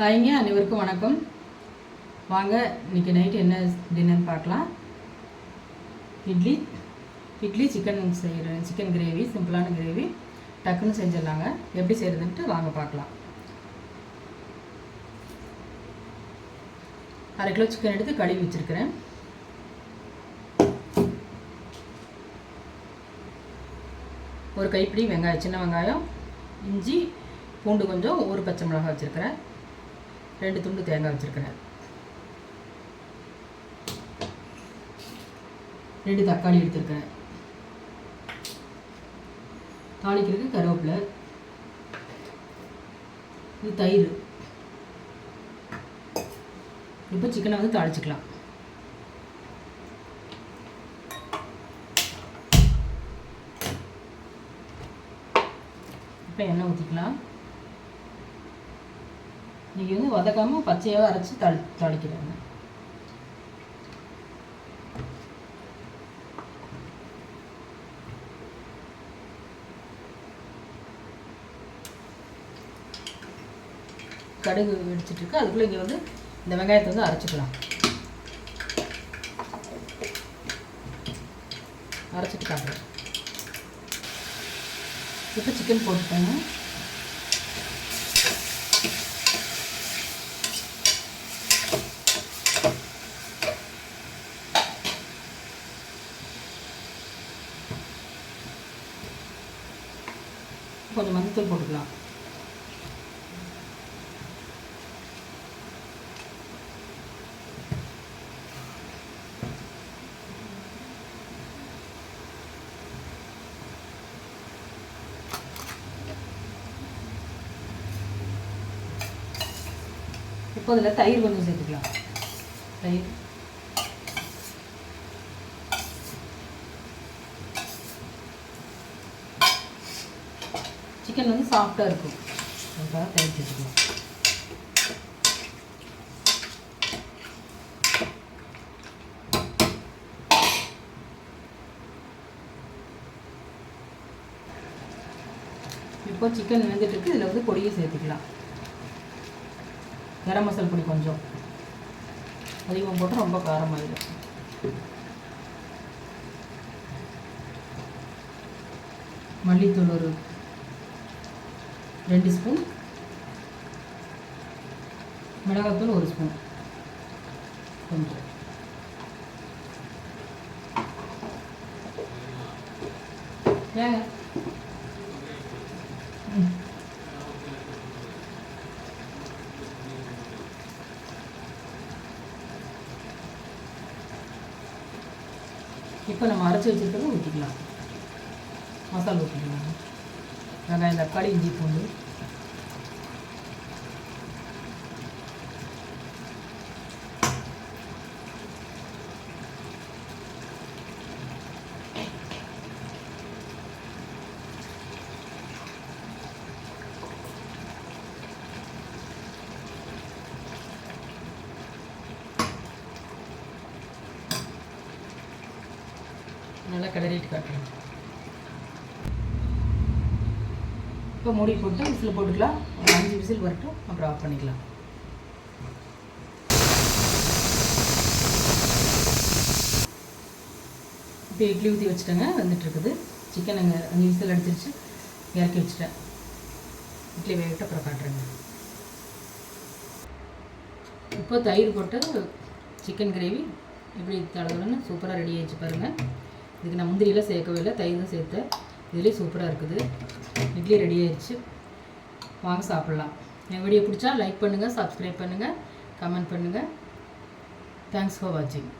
ஹாய்ங்க அனைவருக்கும் வணக்கம். வாங்க இன்னைக்கு நைட்டு என்ன டின்னர் பார்க்கலாம். இட்லி இட்லி சிக்கன் செய்கிறேன் சிக்கன் கிரேவி சிம்பிளான கிரேவி டக்குன்னு செஞ்சிடலாங்க. எப்படி செய்கிறதுன்ட்டு வாங்க பார்க்கலாம். அரை கிலோ சிக்கன் எடுத்து கழுவி வச்சுருக்கிறேன். ஒரு கைப்பிடி வெங்காயம் சின்ன வெங்காயம் இஞ்சி பூண்டு கொஞ்சம் ஒரு பச்சை மிளகாய் வச்சுருக்கிறேன். ரெண்டு துண்டு தேங்காய் வச்சுருக்கிறேன். ரெண்டு தக்காளி எடுத்துருக்கேன் தாளிக்கிறதுக்கு கருவேப்பிலை. இது தயிர். இப்போ சிக்கனை வந்து தாளிச்சிக்கலாம். இப்போ எண்ணெய் ஊற்றிக்கலாம் இன்றைக்கி வந்து வதக்காமல் பச்சையாக அரைச்சி தளி தாளிக்கிறாங்க கடுகு வெடிச்சிட்ருக்கு. அதுக்குள்ளே இங்கே வந்து இந்த வெங்காயத்தை வந்து அரைச்சிக்கலாம். அரைச்சிட்டு காட்டுறேன். இப்போ சிக்கன் போட்டுக்கோங்க கொஞ்சம் மஞ்சத்தூள் போட்டுக்கலாம். இப்போ இதில் தயிர் கொஞ்சம் சேர்த்துக்கலாம். தயிர். சிக்கன் வந்து சாஃப்டாக இருக்கும். அதுக்காக தயிர் சேர்த்துக்கலாம் இப்போ சிக்கன் வெந்துட்டு இருக்கு இதில் வந்து பொடியை சேர்த்துக்கலாம். கரம் மசாலா பொடி கொஞ்சம். அதிகம் போட்டு ரொம்ப காரமாயிடும். மல்லித்தூள் ஒரு ரெண்டு ஸ்பூன். மிளகாத்தூள் ஒரு ஸ்பூன். கொஞ்சம். ஏங்க? இப்போ நம்ம அரைச்சி வச்சுருக்கிறத ஊற்றிக்கலாம் மசாலா ஊற்றிக்கலாம் வெங்காயம் தக்காளி இஞ்சி பூண்டு. நல்லா கிளறிட்டு காட்டுறேன். இப்போ மூடி போட்டு விசில் போட்டுக்கலாம். ஒரு அஞ்சு விசில் வரட்டும். அப்புறம் ஆஃப் பண்ணிக்கலாம். இப்போ இட்லி ஊற்றி வச்சுட்டேங்க. வந்துட்டுருக்குது. சிக்கன் அங்கே அஞ்சு விசில் அடிச்சிருச்சு. இறக்கி வச்சுட்டேன். இட்லி வேகட்டு அப்புறம் காட்டுறேங்க. இப்போ தயிர் போட்டு சிக்கன் கிரேவி எப்படி தளவுன்னு சூப்பராக ரெடி ஆகிடுச்சு பாருங்கள் இதுக்கு நான் முந்திரியெல்லாம் சேர்க்கவே இல்லை. தயிர் தான் சேர்த்தேன். இதுலேயே சூப்பராக இருக்குது. இட்லி ரெடி ஆயிடுச்சு. வாங்க சாப்பிட்லாம். என் வீடியோ பிடிச்சா லைக் பண்ணுங்கள் சப்ஸ்கிரைப் பண்ணுங்கள் கமெண்ட் பண்ணுங்கள் தேங்க்ஸ் ஃபார் வாட்சிங்